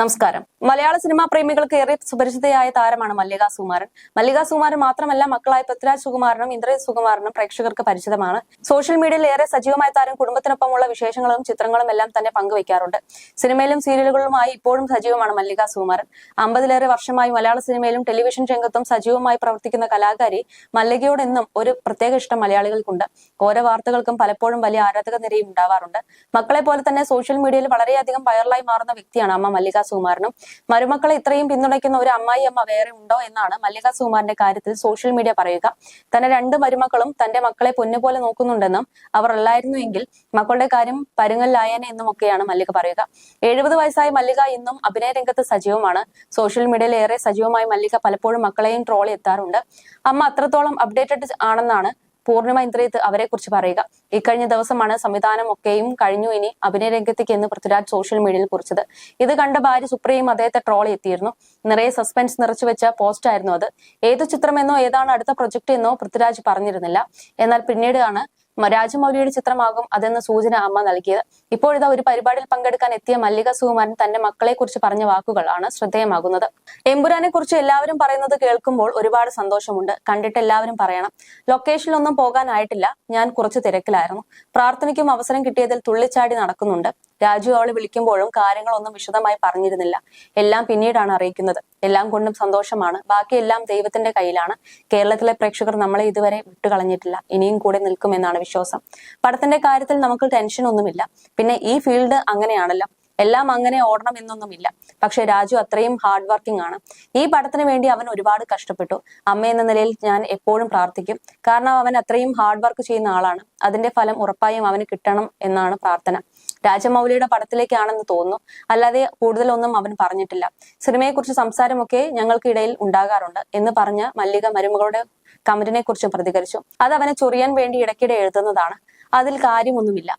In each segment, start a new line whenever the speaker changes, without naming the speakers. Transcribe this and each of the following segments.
നമസ്കാരം. മലയാള സിനിമാ പ്രേമികൾക്ക് ഏറെ സുപരിചിതയായ താരമാണ് മല്ലിക സുകുമാരൻ. മല്ലിക സുകുമാരൻ മാത്രമല്ല മക്കളായ പൃഥ്വിരാജ് സുകുമാരനും ഇന്ദ്രജിത് സുകുമാരനും പ്രേക്ഷകർക്ക് പരിചിതമാണ്. സോഷ്യൽ മീഡിയയിൽ ഏറെ സജീവമായ താരം കുടുംബത്തിനൊപ്പമുള്ള വിശേഷങ്ങളും ചിത്രങ്ങളും എല്ലാം തന്നെ പങ്കുവയ്ക്കാറുണ്ട്. സിനിമയിലും സീരിയലുകളുമായി ഇപ്പോഴും സജീവമാണ് മല്ലിക സുകുമാരൻ. അമ്പതിലേറെ വർഷമായി മലയാള സിനിമയിലും ടെലിവിഷൻ രംഗത്തും സജീവമായി പ്രവർത്തിക്കുന്ന കലാകാരി മല്ലികയോട് എന്നും ഒരു പ്രത്യേക ഇഷ്ടം മലയാളികൾക്കുണ്ട്. ഓരോ വാർത്തകൾക്കും പലപ്പോഴും വലിയ ആരാധക നിരയും ഉണ്ടാവാറുണ്ട്. മക്കളെ പോലെ തന്നെ സോഷ്യൽ മീഡിയയിൽ വളരെയധികം വൈറലായി മാറുന്ന വ്യക്തിയാണ് അമ്മ മല്ലിക സുകുമാരനും മരുമക്കളെ ഇത്രയും പിന്തുണയ്ക്കുന്ന ഒരു അമ്മായി അമ്മ വേറെ ഉണ്ടോ എന്നാണ് മല്ലിക സുകുമാറിന്റെ കാര്യത്തിൽ സോഷ്യൽ മീഡിയ പറയുക. തന്റെ രണ്ട് മരുമക്കളും തന്റെ മക്കളെ പൊന്നുപോലെ നോക്കുന്നുണ്ടെന്നും അവർ അല്ലായിരുന്നുവെങ്കിൽ മക്കളുടെ കാര്യം പരുങ്ങലിലായേനെ എന്നും ഒക്കെയാണ് മല്ലിക പറയുക. എഴുപത് വയസ്സായ മല്ലിക ഇന്നും അഭിനയ രംഗത്ത് സജീവമാണ്. സോഷ്യൽ മീഡിയയിൽ ഏറെ സജീവമായി മല്ലിക പലപ്പോഴും മക്കളെയും ട്രോൾ എത്താറുണ്ട്. അമ്മ അത്രത്തോളം അപ്ഡേറ്റഡ് ആണെന്നാണ് പൂർണിമ ഇന്ദ്രിയത്ത് അവരെ കുറിച്ച് പറയുക. ഇക്കഴിഞ്ഞ ദിവസമാണ് സംവിധാനം ഒക്കെയും കഴിഞ്ഞു ഇനി അഭിനയ രംഗത്തേക്ക് എന്ന് പൃഥ്വിരാജ് സോഷ്യൽ മീഡിയയിൽ കുറിച്ചത്. ഇത് കണ്ട ഭാര്യ സുപ്രിയയും അദ്ദേഹത്തെ ട്രോൾ എത്തിയിരുന്നു. നിറയെ സസ്പെൻസ് നിറച്ചു വെച്ച പോസ്റ്റ് ആയിരുന്നു അത്. ഏത് ചിത്രമെന്നോ ഏതാണ് അടുത്ത പ്രൊജക്ട് എന്നോ പൃഥ്വിരാജ് പറഞ്ഞിരുന്നില്ല. എന്നാൽ പിന്നീട് മ- രാജമൗലിയുടെ ചിത്രമാകും അതെന്ന സൂചന അമ്മ നൽകിയത്. ഇപ്പോഴിതാ ഒരു പരിപാടിയിൽ പങ്കെടുക്കാൻ എത്തിയ മല്ലിക സുകുമാരൻ തന്റെ മക്കളെ കുറിച്ച് പറഞ്ഞ വാക്കുകളാണ് ശ്രദ്ധേയമാകുന്നത്. എമ്പുരാനെ കുറിച്ച് എല്ലാവരും പറയുന്നത് കേൾക്കുമ്പോൾ ഒരുപാട് സന്തോഷമുണ്ട്. കണ്ടിട്ട് എല്ലാവരും പറയണം. ലൊക്കേഷനിലൊന്നും പോകാനായിട്ടില്ല. ഞാൻ കുറച്ച് തിരക്കിലായിരുന്നു. പ്രാർത്ഥനയ്ക്കും അവസരം കിട്ടിയതിൽ തുള്ളിച്ചാടി നടക്കുന്നുണ്ട്. രാജു അവളെ വിളിക്കുമ്പോഴും കാര്യങ്ങളൊന്നും വിശദമായി പറഞ്ഞിരുന്നില്ല. എല്ലാം പിന്നീടാണ് അറിയിക്കുന്നത്. എല്ലാം കൊണ്ടും സന്തോഷമാണ്. ബാക്കിയെല്ലാം ദൈവത്തിന്റെ കയ്യിലാണ്. കേരളത്തിലെ പ്രേക്ഷകർ നമ്മളെ ഇതുവരെ വിട്ടുകളഞ്ഞിട്ടില്ല. ഇനിയും കൂടെ നിൽക്കുമെന്നാണ് വിശ്വാസം. പടത്തിന്റെ കാര്യത്തിൽ നമുക്ക് ടെൻഷൻ ഒന്നുമില്ല. പിന്നെ ഈ ഫീൽഡ് അങ്ങനെയാണല്ലോ. എല്ലാം അങ്ങനെ ഓടണം എന്നൊന്നുമില്ല. പക്ഷെ രാജു അത്രയും ഹാർഡ് വർക്കിംഗ് ആണ്. ഈ പടത്തിന് വേണ്ടി അവൻ ഒരുപാട് കഷ്ടപ്പെട്ടു. അമ്മ എന്ന നിലയിൽ ഞാൻ എപ്പോഴും പ്രാർത്ഥിക്കും. കാരണം അവൻ അത്രയും ഹാർഡ് വർക്ക് ചെയ്യുന്ന ആളാണ്. അതിന്റെ ഫലം ഉറപ്പായും അവന് കിട്ടണം എന്നാണ് പ്രാർത്ഥന. രാജമൗലിയുടെ പടത്തിലേക്കാണെന്ന് തോന്നുന്നു. അല്ലാതെ കൂടുതലൊന്നും അവൻ പറഞ്ഞിട്ടില്ല. സിനിമയെക്കുറിച്ച് സംസാരമൊക്കെ ഞങ്ങൾക്കിടയിൽ ഉണ്ടാകാറുണ്ട് എന്ന് പറഞ്ഞ മല്ലിക മരുമകളുടെ കമന്റിനെ കുറിച്ച് പ്രതികരിച്ചു. അത് അവനെ ചൊറിയാൻ വേണ്ടി ഇടയ്ക്കിടെ എഴുതുന്നതാണ്. അതിൽ കാര്യമൊന്നുമില്ല.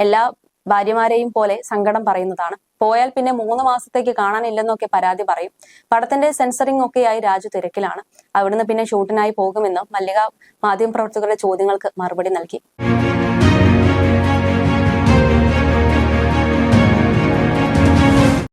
എല്ലാ ഭാര്യമാരെയും പോലെ സങ്കടം പറയുന്നതാണ്. പോയാൽ പിന്നെ മൂന്ന് മാസത്തേക്ക് കാണാനില്ലെന്നൊക്കെ പരാതി പറയും. പടത്തിന്റെ സെൻസറിംഗ് ഒക്കെയായി രാജു തിരക്കിലാണ്. അവിടുന്ന് പിന്നെ ഷൂട്ടിനായി പോകുമെന്നും മല്ലിക മാധ്യമപ്രവർത്തകരുടെ ചോദ്യങ്ങൾക്ക് മറുപടി നൽകി.